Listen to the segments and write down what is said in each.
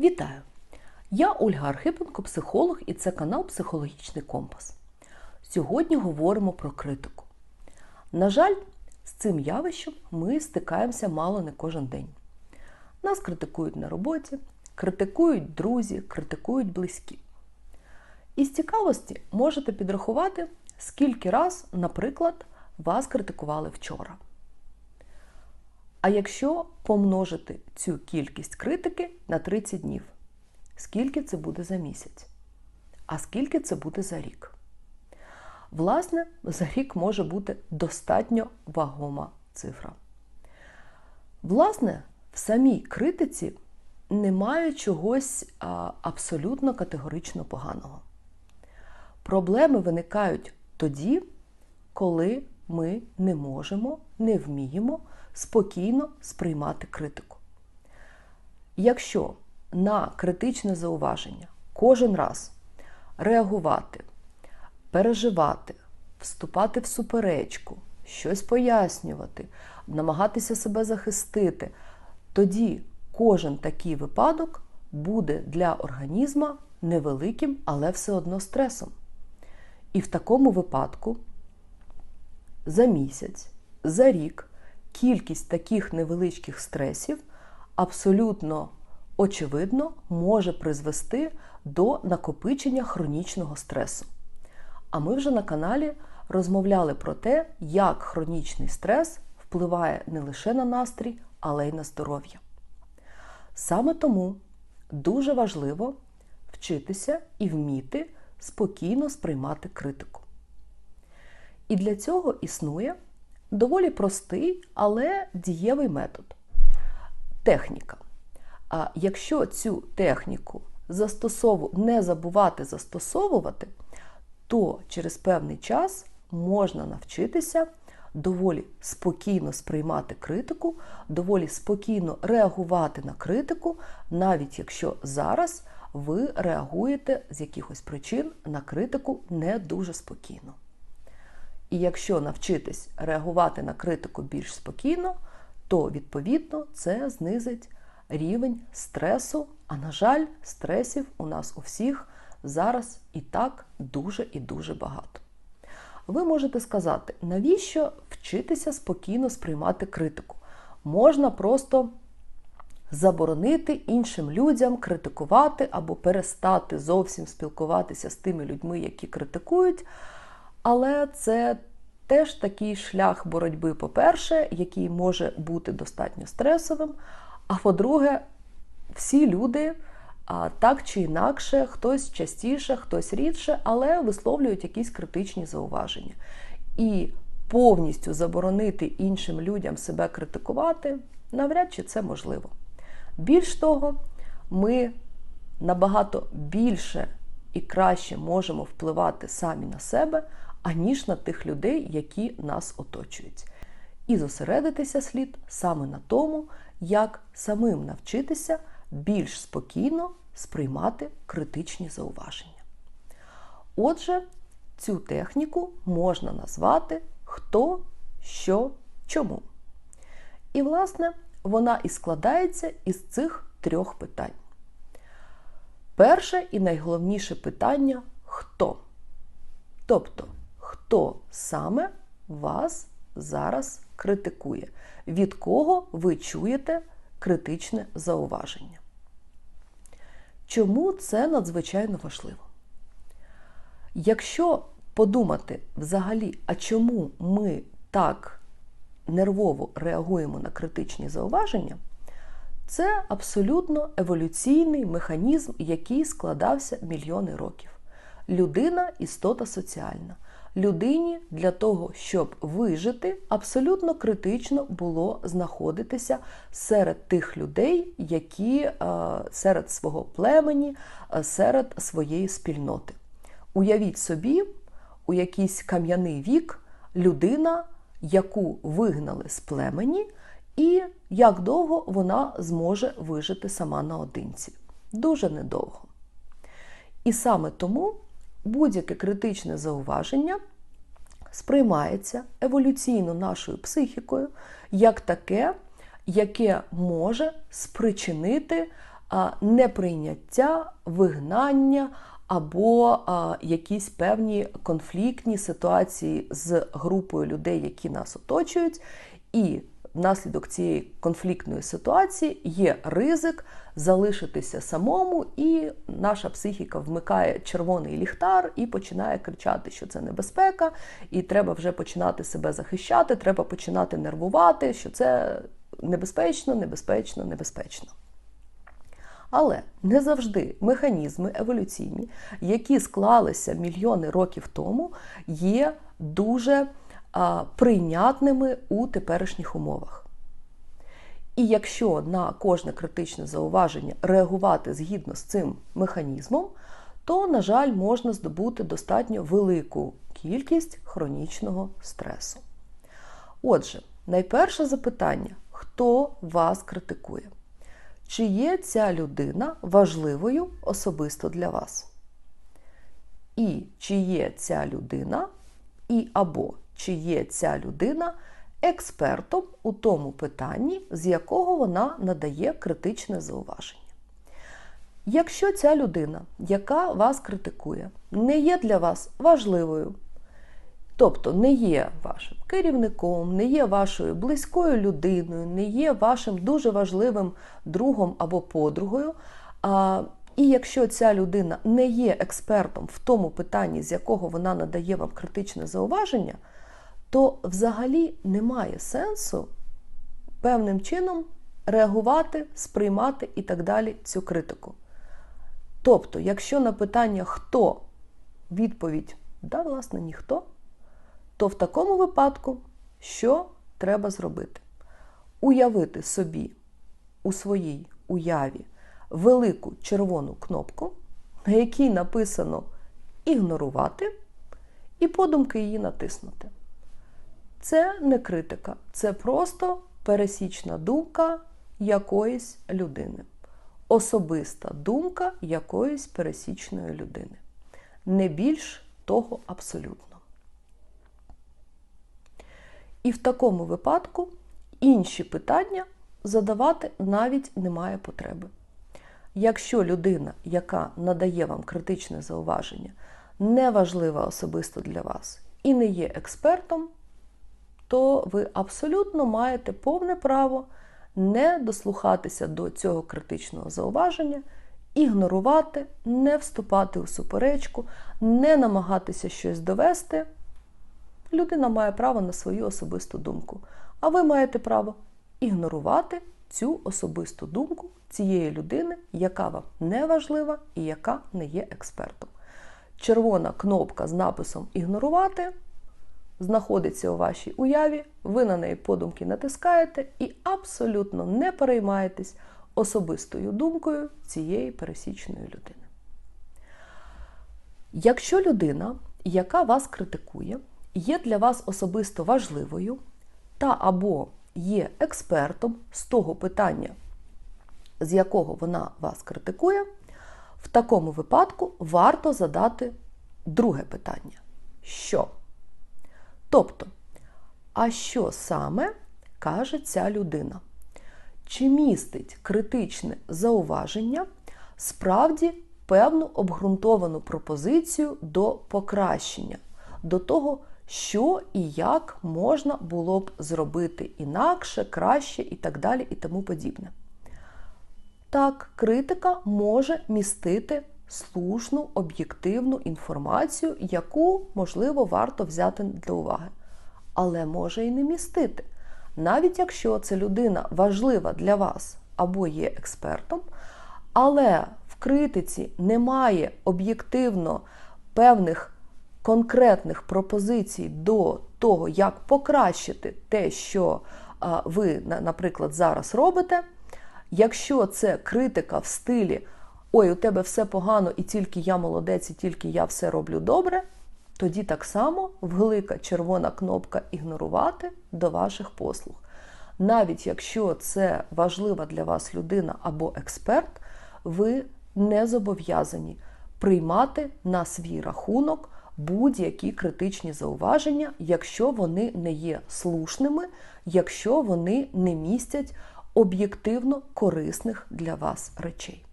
Вітаю! Я Ольга Архипенко, психолог, і це канал Психологічний Компас. Сьогодні говоримо про критику. На жаль, з цим явищем ми стикаємося мало не кожен день. Нас критикують на роботі, критикують друзі, критикують близькі. Із цікавості можете підрахувати, скільки раз, наприклад, вас критикували вчора. А якщо помножити цю кількість критики на 30 днів, скільки це буде за місяць? А скільки це буде за рік? Власне, за рік може бути достатньо вагома цифра. Власне, в самій критиці немає чогось абсолютно категорично поганого. Проблеми виникають тоді, коли ми не можемо, не вміємо спокійно сприймати критику. Якщо на критичне зауваження кожен раз реагувати, переживати, вступати в суперечку, щось пояснювати, намагатися себе захистити, тоді кожен такий випадок буде для організма невеликим, але все одно стресом. І в такому випадку за місяць, за рік кількість таких невеличких стресів абсолютно очевидно може призвести до накопичення хронічного стресу. А ми вже на каналі розмовляли про те, як хронічний стрес впливає не лише на настрій, але й на здоров'я. Саме тому дуже важливо вчитися і вміти спокійно сприймати критику. І для цього існує доволі простий, але дієвий метод техніка. А якщо цю техніку застосову... не забувати застосовувати, то через певний час можна навчитися доволі спокійно сприймати критику, доволі спокійно реагувати на критику, навіть якщо зараз ви реагуєте з якихось причин на критику не дуже спокійно. І якщо навчитись реагувати на критику більш спокійно, то відповідно це знизить рівень стресу. А на жаль, стресів у нас у всіх зараз і так дуже і дуже багато. Ви можете сказати, навіщо вчитися спокійно сприймати критику? Можна просто заборонити іншим людям критикувати або перестати зовсім спілкуватися з тими людьми, які критикують. Але це теж такий шлях боротьби, по-перше, який може бути достатньо стресовим. А по-друге, всі люди так чи інакше, хтось частіше, хтось рідше, але висловлюють якісь критичні зауваження. І повністю заборонити іншим людям себе критикувати, навряд чи це можливо. Більш того, ми набагато більше і краще можемо впливати самі на себе, аніж на тих людей, які нас оточують. І зосередитися слід саме на тому, як самим навчитися більш спокійно сприймати критичні зауваження. Отже, цю техніку можна назвати хто, що, чому. І, власне, вона і складається із цих трьох питань. Перше і найголовніше питання хто? Тобто, хто саме вас зараз критикує, від кого ви чуєте критичне зауваження. Чому це надзвичайно важливо? Якщо подумати взагалі, а чому ми так нервово реагуємо на критичні зауваження, це абсолютно еволюційний механізм, який складався мільйони років. Людина істота соціальна. Людині для того, щоб вижити, абсолютно критично було знаходитися серед тих людей, які е, серед свого племені, е, серед своєї спільноти. Уявіть собі, у якийсь кам'яний вік людина, яку вигнали з племені, і як довго вона зможе вижити сама наодинці. Дуже недовго. І саме тому будь-яке критичне зауваження сприймається еволюційно нашою психікою як таке, яке може спричинити неприйняття, вигнання або якісь певні конфліктні ситуації з групою людей, які нас оточують, і внаслідок цієї конфліктної ситуації є ризик залишитися самому, і наша психіка вмикає червоний ліхтар і починає кричати, що це небезпека, і треба вже починати себе захищати, треба починати нервувати, що це небезпечно, небезпечно, небезпечно. Але не завжди механізми еволюційні, які склалися мільйони років тому, є дуже прийнятними у теперішніх умовах. І якщо на кожне критичне зауваження реагувати згідно з цим механізмом, то, на жаль, можна здобути достатньо велику кількість хронічного стресу. Отже, найперше запитання: хто вас критикує? Чи є ця людина важливою особисто для вас? І чи є ця людина, і або чи є ця людина експертом у тому питанні, з якого вона надає критичне зауваження? Якщо ця людина, яка вас критикує, не є для вас важливою, тобто не є вашим керівником, не є вашою близькою людиною, не є вашим дуже важливим другом або подругою. А, І якщо ця людина не є експертом в тому питанні, з якого вона надає вам критичне зауваження, то взагалі немає сенсу певним чином реагувати, сприймати і так далі цю критику. Тобто, якщо на питання хто відповідь да, власне, ніхто, то в такому випадку що треба зробити? Уявити собі у своїй уяві велику червону кнопку, на якій написано ігнорувати, і подумки її натиснути. Це не критика, це просто пересічна думка якоїсь людини. Особиста думка якоїсь пересічної людини. Не більш того абсолютно. І в такому випадку інші питання задавати навіть немає потреби. Якщо людина, яка надає вам критичне зауваження, не важлива особисто для вас і не є експертом, то ви абсолютно маєте повне право не дослухатися до цього критичного зауваження, ігнорувати, не вступати у суперечку, не намагатися щось довести. Людина має право на свою особисту думку. А ви маєте право ігнорувати цю особисту думку цієї людини, яка вам не важлива і яка не є експертом. Червона кнопка з написом Ігнорувати знаходиться у вашій уяві, ви на неї подумки натискаєте і абсолютно не переймаєтесь особистою думкою цієї пересічної людини. Якщо людина, яка вас критикує, є для вас особисто важливою та або є експертом з того питання, з якого вона вас критикує, в такому випадку варто задати друге питання. Що? Тобто, а що саме каже ця людина? Чи містить критичне зауваження справді певну обґрунтовану пропозицію до покращення, до того, що і як можна було б зробити інакше, краще і так далі, і тому подібне. Так, критика може містити слушну, об'єктивну інформацію, яку, можливо, варто взяти до уваги. Але може і не містити. Навіть якщо ця людина важлива для вас або є експертом, але в критиці немає об'єктивно певних конкретних пропозицій до того, як покращити те, що ви, наприклад, зараз робите. Якщо це критика в стилі Ой, у тебе все погано, і тільки я молодець, і тільки я все роблю добре, тоді так само велика червона кнопка ігнорувати до ваших послуг. Навіть якщо це важлива для вас людина або експерт, ви не зобов'язані приймати на свій рахунок будь-які критичні зауваження, якщо вони не є слушними, якщо вони не містять об'єктивно корисних для вас речей.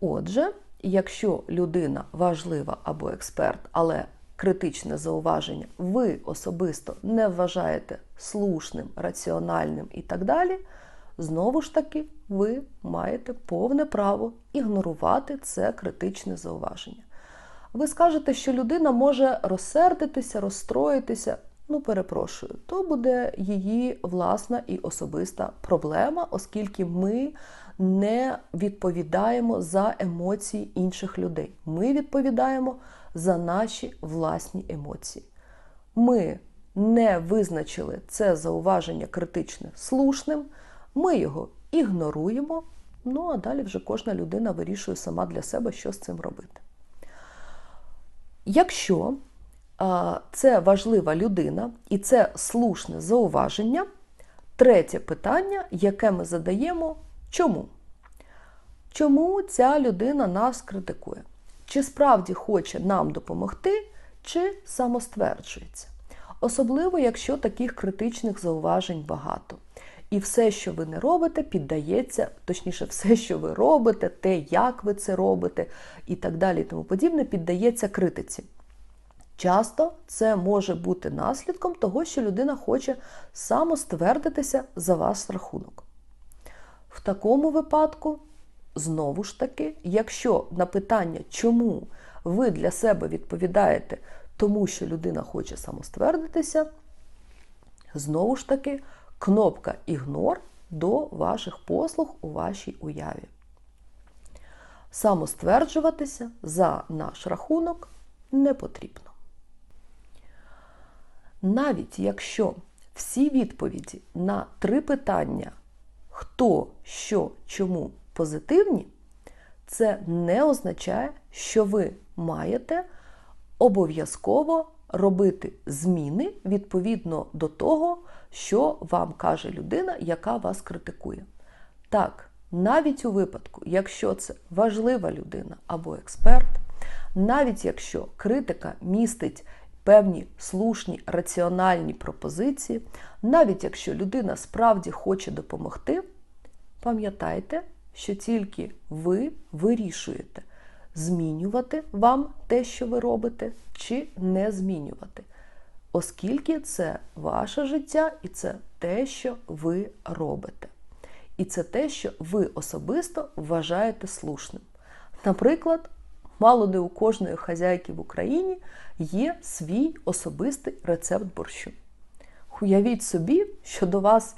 Отже, якщо людина важлива або експерт, але критичне зауваження ви особисто не вважаєте слушним, раціональним і так далі, знову ж таки, ви маєте повне право ігнорувати це критичне зауваження. Ви скажете, що людина може розсердитися, розстроїтися. Ну, перепрошую, то буде її власна і особиста проблема, оскільки ми не відповідаємо за емоції інших людей. Ми відповідаємо за наші власні емоції. Ми не визначили це зауваження критичне слушним, ми його ігноруємо. Ну, а далі вже кожна людина вирішує сама для себе, що з цим робити. Якщо а, це важлива людина і це слушне зауваження, третє питання, яке ми задаємо, чому? Чому ця людина нас критикує? Чи справді хоче нам допомогти, чи самостверджується? Особливо, якщо таких критичних зауважень багато. І все, що ви не робите, піддається, точніше, все, що ви робите, те, як ви це робите, і так далі, і тому подібне, піддається критиці. Часто це може бути наслідком того, що людина хоче самоствердитися за ваш рахунок. В такому випадку, знову ж таки, якщо на питання, чому ви для себе відповідаєте тому, що людина хоче самоствердитися, знову ж таки, кнопка Ігнор до ваших послуг у вашій уяві. Самостверджуватися за наш рахунок не потрібно. Навіть якщо всі відповіді на три питання хто, що, чому позитивні, це не означає, що ви маєте обов'язково робити зміни відповідно до того, що вам каже людина, яка вас критикує. Так, навіть у випадку, якщо це важлива людина або експерт, навіть якщо критика містить певні слушні раціональні пропозиції, навіть якщо людина справді хоче допомогти, пам'ятайте, що тільки ви вирішуєте, змінювати вам те, що ви робите, чи не змінювати. Оскільки це ваше життя і це те, що ви робите. І це те, що ви особисто вважаєте слушним. Наприклад, мало не у кожної хазяйки в Україні є свій особистий рецепт борщу. Уявіть собі, що до вас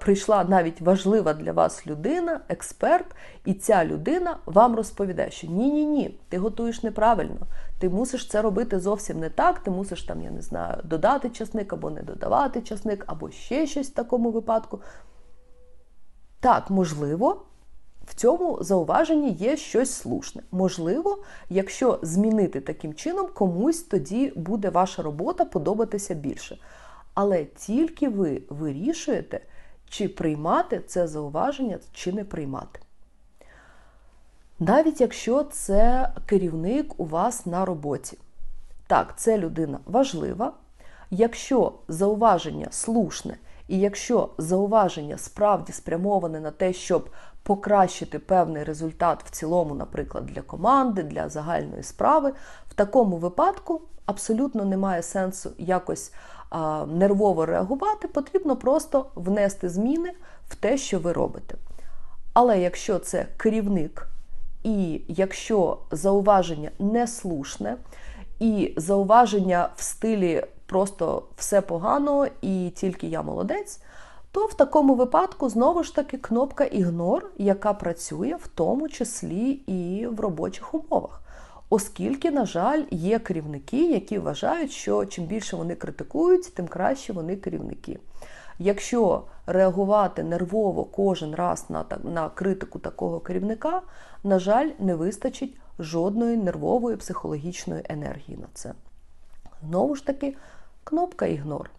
прийшла навіть важлива для вас людина, експерт, і ця людина вам розповідає, що ні-ні ні, ти готуєш неправильно, ти мусиш це робити зовсім не так, ти мусиш там, я не знаю, додати часник або не додавати часник, або ще щось в такому випадку. Так, можливо, в цьому зауваженні є щось слушне. Можливо, якщо змінити таким чином, комусь тоді буде ваша робота подобатися більше. Але тільки ви вирішуєте, чи приймати це зауваження, чи не приймати. Навіть якщо це керівник у вас на роботі. Так, це людина важлива. Якщо зауваження слушне, і якщо зауваження справді спрямоване на те, щоб покращити певний результат в цілому, наприклад, для команди, для загальної справи, в такому випадку абсолютно немає сенсу якось а, нервово реагувати, потрібно просто внести зміни в те, що ви робите. Але якщо це керівник, і якщо зауваження неслушне, і зауваження в стилі просто все погано і тільки я молодець, то в такому випадку знову ж таки кнопка Ігнор, яка працює в тому числі і в робочих умовах. Оскільки, на жаль, є керівники, які вважають, що чим більше вони критикують, тим краще вони керівники. Якщо реагувати нервово кожен раз на на критику такого керівника, на жаль, не вистачить жодної нервової психологічної енергії на це. Знову ж таки, кнопка Ігнор.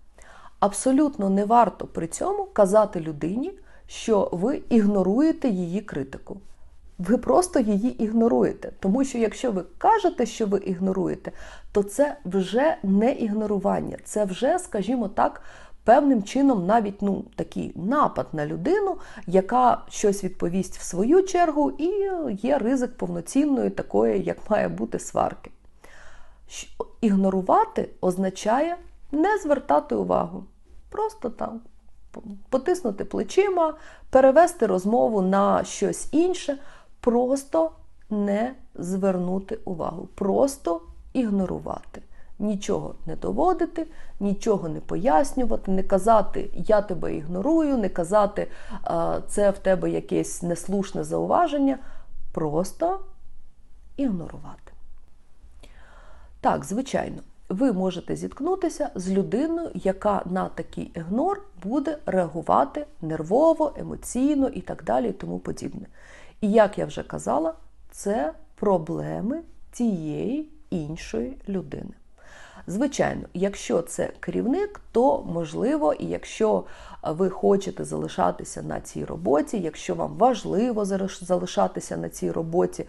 Абсолютно не варто при цьому казати людині, що ви ігноруєте її критику. Ви просто її ігноруєте. Тому що якщо ви кажете, що ви ігноруєте, то це вже не ігнорування, це вже, скажімо так, певним чином навіть ну, такий напад на людину, яка щось відповість в свою чергу, і є ризик повноцінної такої, як має бути сварки. Ігнорувати означає не звертати увагу. Просто там потиснути плечима, перевести розмову на щось інше, просто не звернути увагу, просто ігнорувати. Нічого не доводити, нічого не пояснювати, не казати Я тебе ігнорую, не казати це в тебе якесь неслушне зауваження. Просто ігнорувати. Так, звичайно, ви можете зіткнутися з людиною, яка на такий ігнор буде реагувати нервово, емоційно і так далі, і тому подібне. І як я вже казала, це проблеми тієї іншої людини. Звичайно, якщо це керівник, то можливо, і якщо ви хочете залишатися на цій роботі, якщо вам важливо залишатися на цій роботі,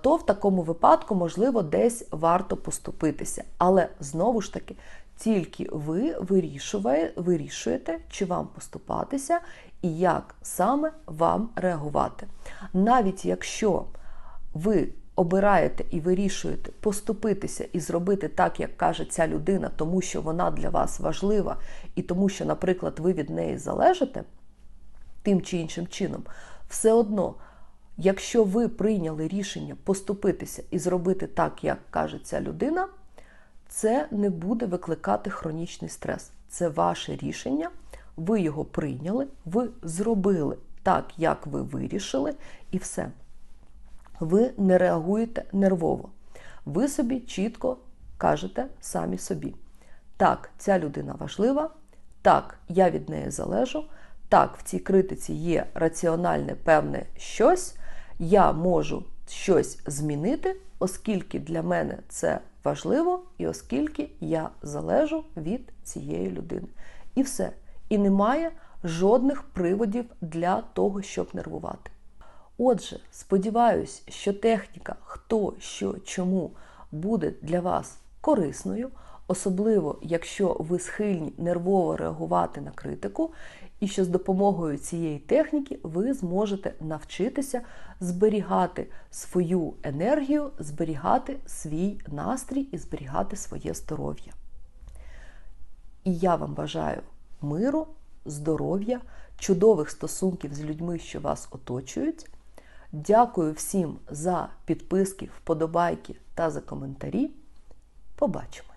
то в такому випадку, можливо, десь варто поступитися. Але знову ж таки, тільки ви вирішує- вирішуєте, чи вам поступатися і як саме вам реагувати. Навіть якщо ви обираєте і вирішуєте поступитися і зробити так, як каже ця людина, тому що вона для вас важлива, і тому, що, наприклад, ви від неї залежите тим чи іншим чином, все одно, якщо ви прийняли рішення поступитися і зробити так, як каже ця людина, це не буде викликати хронічний стрес. Це ваше рішення, ви його прийняли, ви зробили так, як ви вирішили, і все ви не реагуєте нервово. Ви собі чітко кажете самі собі: так, ця людина важлива, так, я від неї залежу, так, в цій критиці є раціональне певне щось, я можу щось змінити, оскільки для мене це важливо, і оскільки я залежу від цієї людини. І все. І немає жодних приводів для того, щоб нервувати. Отже, сподіваюсь, що техніка хто, що, чому буде для вас корисною, особливо якщо ви схильні нервово реагувати на критику, і що з допомогою цієї техніки ви зможете навчитися зберігати свою енергію, зберігати свій настрій і зберігати своє здоров'я. І я вам бажаю миру, здоров'я, чудових стосунків з людьми, що вас оточують. Дякую всім за підписки, вподобайки та за коментарі. Побачимо!